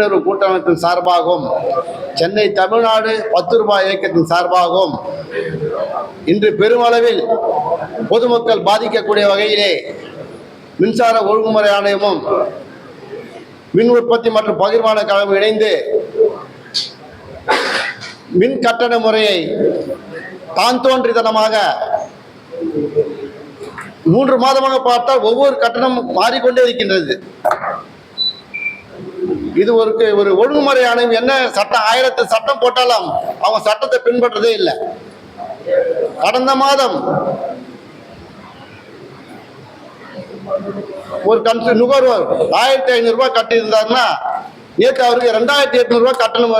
விழிப்புணர்வு கூட்டமைப்பின் சார்பாகவும் சென்னை தமிழ்நாடு பத்து ரூபாய் இயக்கத்தின் சார்பாகவும் இன்று பெருமளவில் பொதுமக்கள் பாதிக்கக்கூடிய வகையிலே மின்சார ஒழுங்குமுறை ஆணையமும் மின் உற்பத்தி மற்றும் பகிர்மான கழகம் இணைந்து மின் கட்டண முறையை தான் தோன்றித்தனமாக மூன்று மாதமாக பார்த்தால் ஒவ்வொரு கட்டணம் மாறிக்கொண்டே இருக்கின்றது. இது ஒரு ஒரு ஒழுங்குமுறை ஆணையம் என்ன? சட்டம் ஆயிரத்து சட்டம் போட்டாலும் அவங்க சட்டத்தை பின்பற்றதே இல்லை. கடந்த மாதம் ஒரு கன்சு நுகர்வோர் ஆயிரத்தி ஐநூறு ரூபாய் கட்டியிருந்தாருன்னா நேற்று அவருக்கு ரெண்டாயிரத்தி எட்நூறு ரூபாய் கட்டணம்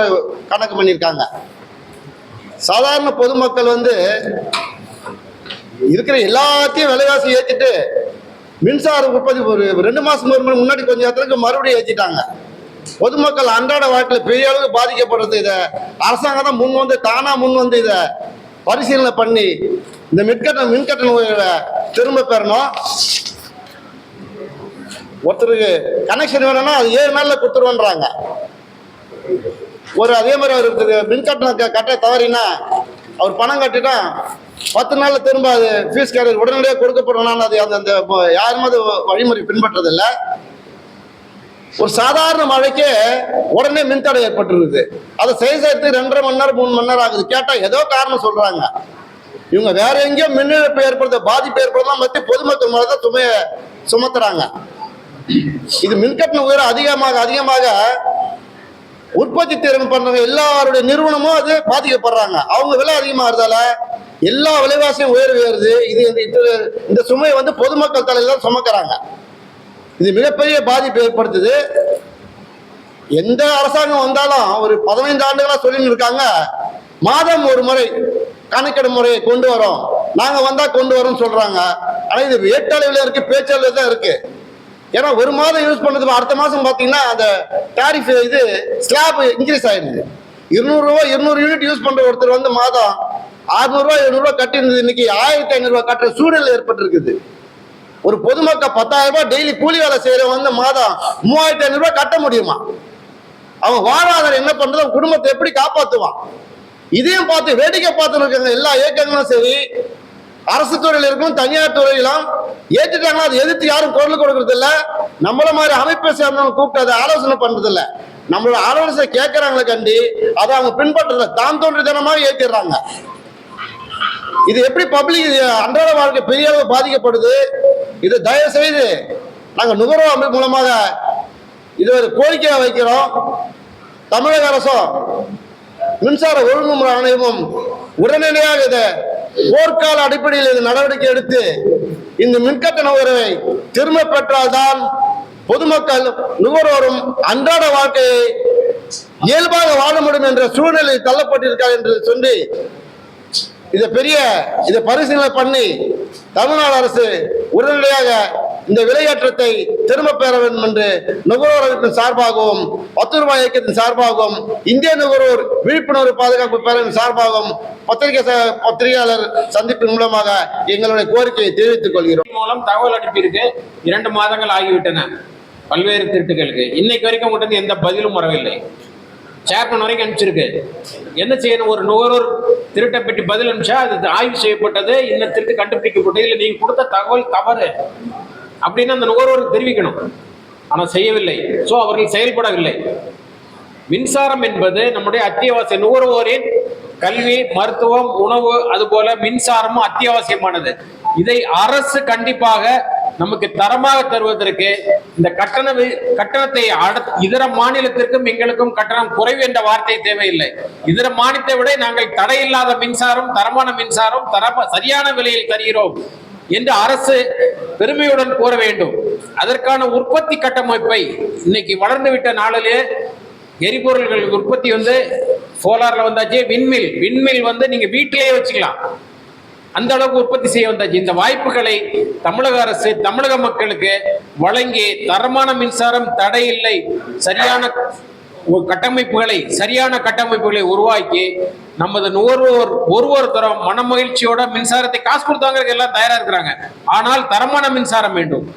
கணக்கு பண்ணியிருக்காங்க. சாதாரண பொதுமக்கள் வந்து இருக்கிற எல்லாத்தையும் விலைவாசி ஏற்றிட்டு மின்சார உற்பத்தி ஒரு ரெண்டு மாசம் ஒரு முன்னாடி கொஞ்சம் இடத்துக்கு மறுபடியும் ஏற்றிட்டாங்க பொதுமக்கள் அன்றாட வாழ்க்கையில் பெரிய அளவுக்கு பாதிக்கப்படுறது இதை. அரசாங்கம் தான் முன் வந்து தானா முன் வந்து இதை பரிசீலனை பண்ணி இந்த மின்கட்டண மின்கட்டண உயர்வை திரும்ப பெறணும். ஒருத்தருக்கு கனெக்ஷன் வேணும்னா அது ஏழு நாளில் கொடுத்துருவோன்றாங்க. ஒரு அதே மாதிரி அவருக்கு மின்கட்டணம் க- கட்ட தவறினா அவர் பணம் கட்டிட்டா பத்து நாளில் திரும்ப அது ஃபீஸ் கேட்டு உடனடியாக கொடுக்கப்படணும்னு அது அந்த அந்த யாருமே அது வழிமுறை பின்பற்றதில்லை. ஒரு சாதாரண மழைக்கே உடனே மின்தடை ஏற்பட்டுருக்குது அதை செய்ய செய்யறதுக்கு ரெண்டரை மணி நேரம் மூணு மணி நேரம் ஆகுது. கேட்டால் ஏதோ காரணம் சொல்கிறாங்க இவங்க வேற எங்கேயோ மின் இழப்பு ஏற்படுத்த பாதிப்பு ஏற்படுறதா பத்தி பொதுமக்கள் மேலே தான் சுமையை சுமத்துறாங்க. இது மின்கட்டண உயரம் அதிகமாக அதிகமாக உற்பத்தி திறன் பண்றவங்க எல்லாருடைய நிறுவனமும் அது பாதிக்கப்படுறாங்க. அவங்க விலை அதிகமாகிறதால எல்லா விலைவாசியும் உயர்வு ஏறுது இது இந்த- இது- இந்த சுமையை வந்து பொதுமக்கள் தலையில் தான் சுமக்கிறாங்க. இது மிகப்பெரிய பாதிப்பு ஏற்படுத்துது. எந்த அரசாங்கம் வந்தாலும் ஒரு பதினைந்து ஆண்டுகளா சொல்லின்னு இருக்காங்க. மாதம் ஒரு முறை கணக்கெடு முறையை கொண்டு வரோம். நாங்க வந்தா கொண்டு வரோம் சொல்றாங்க. ஆனா இது வேட்டளவில் இருக்கு பேச்சளவில் தான் இருக்கு. ஏன்னா ஒரு மாதம் யூஸ் பண்ணதுக்கு அடுத்த மாசம் பாத்தீங்கன்னா அந்த டாரிஃப் இது ஸ்லாப் இன்க்ரீஸ் ஆயிடுது. இருநூறுவா இருநூறு யூனிட் யூஸ் பண்ற ஒருத்தர் வந்து மாதம் அறுநூறுவா எழுநூறுவா கட்டியிருந்தது. இன்னைக்கு ஆயிரத்தி ஐநூறுரூவா கட்டுற சூழல் ஏற்பட்டிருக்குது. ஒரு பொதுமக்கள் பத்தாயிரம் ரூபாய் டெய்லி கூலி வேலை செய்யறவங்க வந்து மாதம் மூவாயிரத்தி ஐநூறு ரூபாய் கட்ட முடியுமா? அவன் வாழ்வாதாரம் என்ன பண்றது? அவன் குடும்பத்தை எப்படி காப்பாத்துவான்? இதையும் பார்த்து வேடிக்கை பார்த்து இருக்காங்க எல்லா இயக்கங்களும் சரி. அரசு துறையில் இருக்கும் தனியார் துறையிலும் ஏற்றுட்டாங்களா அதை எதிர்த்து யாரும் குரல் கொடுக்கறது இல்ல. நம்மள மாதிரி அமைப்பை சேர்ந்தவங்க கூப்பிட்டு அதை ஆலோசனை பண்றது இல்ல. நம்மளோட ஆலோசனை கேட்கறாங்களே கண்டி அதை அவங்க பின்பற்றுறத தான் தோன்றித்தனமாக ஏற்றிடுறாங்க இது எப்படி பப்ளிக் அன்றாட வாழ்க்கை பெரிய அளவு பாதிக்கப்படுது? இது தயவு செய்து நாங்கள் நுகர்வோர் அமைப்பு மூலமாக இது ஒரு கோரிக்கையை வைக்கிறோம். தமிழக அரசும் மின்சார ஒழுங்குமுறை ஆணையமும் உடனடியாக இதை போர்க்கால அடிப்படையில் இது நடவடிக்கை எடுத்து இந்த மின்கட்டண உயர்வை திரும்ப பெற்றால்தான் பொதுமக்கள் நுகர்வோரும் அன்றாட வாழ்க்கையை இயல்பாக வாழ முடியும் என்ற சூழ்நிலை தள்ளப்பட்டிருக்கார் என்று சொல்லி இதை பெரிய இதை பரிசீலனை பண்ணி தமிழ்நாடு அரசு உடனடியாக இந்த விலையேற்றத்தை திரும்ப பெற வேண்டும் என்று நுகர்வோர் அமைப்பின் சார்பாகவும் பத்து ரூபாய் இயக்கத்தின் சார்பாகவும் இந்திய நுகர்வோர் விழிப்புணர்வு பாதுகாப்பு பேரவின் சார்பாகவும் பத்திரிகை ச- பத்திரிகையாளர் சந்திப்பின் மூலமாக எங்களுடைய கோரிக்கையை தெரிவித்துக் கொள்கிறோம். மூலம் தகவல் அனுப்பியிருக்கு. இரண்டு மாதங்கள் ஆகிவிட்டன. பல்வேறு திருட்டுகளுக்கு. இன்னைக்கு வரைக்கும் உங்கள்கிட்ட எந்த பதிலும் வரவில்லை. சேர்மன் வரைக்கும் அனுப்பிச்சிருக்கு. என்ன செய்யணும்? ஒரு நுகர்வோர் திருட்டை பெட்டி பதில் அனுப்பிச்சா அது ஆய்வு செய்யப்பட்டது. இல்லை திருட்டு கண்டுபிடிக்கப்பட்டது. இல்லை நீங்கள் கொடுத்த தகவல் தவறு. அப்படின்னு அந்த நுகர்வோருக்கு தெரிவிக்கணும். ஆனால் செய்யவில்லை. ஸோ அவர்கள் செயல்படவில்லை. மின்சாரம் என்பது நம்முடைய அத்தியாவசிய நுகர்வோரின் கல்வி மருத்துவம் உணவு அதுபோல மின்சாரமும் அத்தியாவசியமானது. இதை அரசு கண்டிப்பாக நமக்கு தரமாக தருவதற்கு இந்த கட்டண கட்டணத்தை இதர மாநிலத்திற்கும் எங்களுக்கும் கட்டணம் குறைவு என்ற வார்த்தை தேவையில்லை. இதர மாநிலத்தை விட நாங்கள் தடையில்லாத மின்சாரம் தரமான மின்சாரம் தரம சரியான விலையில் தருகிறோம் என்று அரசு பெருமையுடன் கூற வேண்டும். அதற்கான உற்பத்தி கட்டமைப்பை இன்னைக்கு வளர்ந்து விட்ட நாளிலே எரிபொருள்கள் உற்பத்தி வந்து சோலார்ல வந்தாச்சு விண்மில் விண்மில் வந்து நீங்க வீட்டிலேயே வச்சுக்கலாம். அந்த அளவுக்கு உற்பத்தி செய்ய வந்த இந்த வாய்ப்புகளை தமிழக அரசு தமிழக மக்களுக்கு வழங்கி தரமான மின்சாரம் தடை இல்லை சரியான கட்டமைப்புகளை சரியான கட்டமைப்புகளை உருவாக்கி நமது நுகர்வோர் ஒருவர் தரம் மன மகிழ்ச்சியோட மின்சாரத்தை காசு கொடுத்தாங்கிறது எல்லாம் தயாரா இருக்கிறாங்க. ஆனால் தரமான மின்சாரம் வேண்டும்.